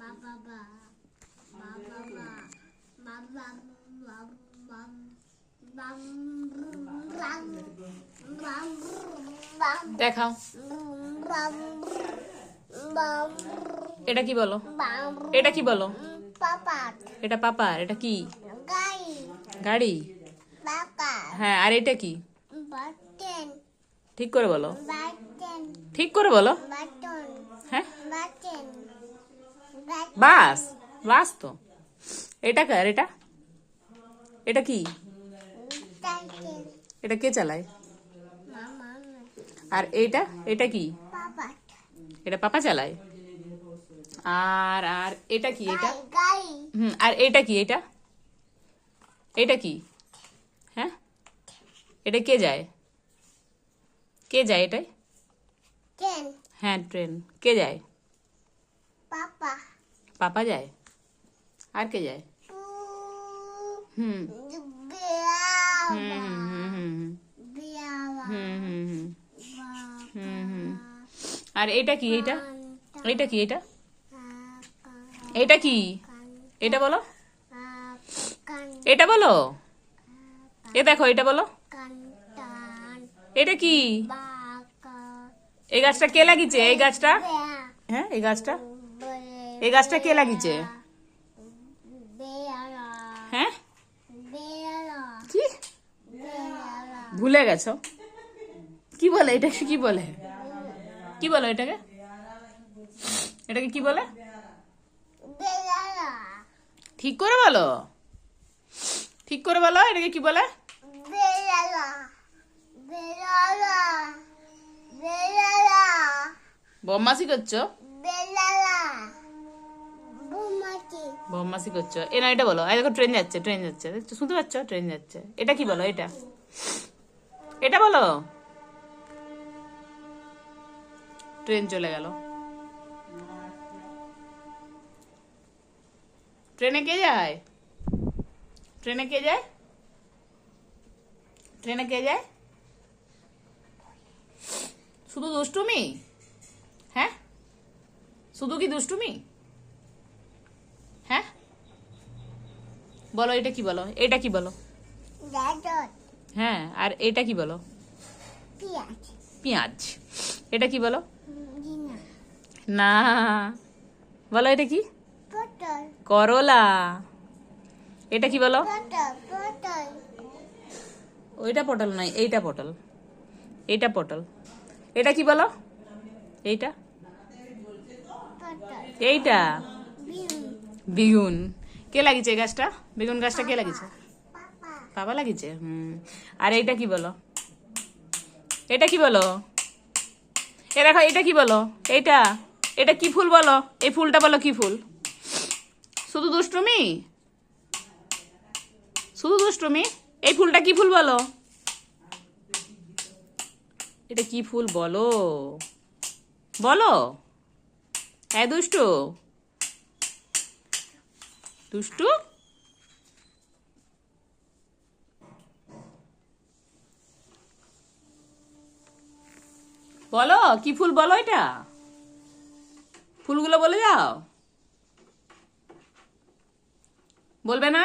বাবা বা বাবা বা বাবা বাম দেখাও। এটা কি বলো? এটা কি বলো? এটা পাপার এটা কি? গাড়ি। হ্যাঁ আর এটা কি? ঠিক করে বলো। ঠিক করে বলো। বাটন। বাস বাস তো। এটা কার এটা? এটা কি? বাটন এটা কে চালায়? মামা আর এটা এটা কি? পাপা এটা পাপা চালায়। আর আর এটা কি এটা? গাই হুম আর এটা কি এটা? এটা কি? হ্যাঁ? এটা কে যায়? কে যায় এটাই ট্রেন হ্যাঁ ট্রেন কে যায়? পাপা। পাপা যায়? আর কে যায়? হুম। হুম আর এটা কি? এটা? এটা কি? এটা? এটা কি? এটা বলো। এটা বলো। এ দেখো, এটা বলো। এটা কি? এই গাছটা কে লাগিয়েছে? এই গাছটা? হ্যাঁ এই গাছটা। এই গাছটা কে লাগিয়েছে? হ্যাঁ? ভুলে গেছো? কি বলে এটা কি বলে? কি বলো এটাকে? এটাকে কি বলে? ঠিক করে বলো। ঠিক করে বলো, এটাকে কি বলে? বম্মাসি করছ? বম্মাসি করছ। এ না এটা বলো। এই দেখো ট্রেন যাচ্ছে ট্রেন যাচ্ছে। শুনতে পাচ্ছ? ট্রেন যাচ্ছে। এটা কি বলো? এটা? এটা বলো? ট্রেন চলে গেল। ট্রেনে কে যায়? ট্রেনে কে যায়? ট্রেনে কে যায়? শুধু দুষ্টুমি? হ্যাঁ? শুধু কি দুষ্টুমি হ্যাঁ বলো এটা কি বলো? এটা কি বলো? হ্যাঁ আর এটা কি বলো? পেঁয়াজ। এটা কি বলো? না। বলো এটা কি? করলা। এটা কি বলো? ওইটা পটল নয় এইটা পটল। এইটা পটল। এটা কি বলো? এইটা? এইটা? বেগুন কে লাগিয়েছে গাছটা? বেগুন গাছটা কে লাগিয়েছে বাবা লাগিয়েছে হুম। আর এইটা কি বলো? এটা কি বলো? এ দেখো, এটা কি বলো? এইটা, এটা কি ফুল বলো? এই ফুলটা বলো কি ফুল? শুধু দুষ্টুমি? শুধু দুষ্টুমি? এই ফুলটা কি ফুল বলো? এটা কি ফুল বলো? বলো। হ্যাঁ দুষ্টু। দুষ্টু। বলো কি ফুল বলো এটা? ফুলগুলো বলে যাও বলবে না?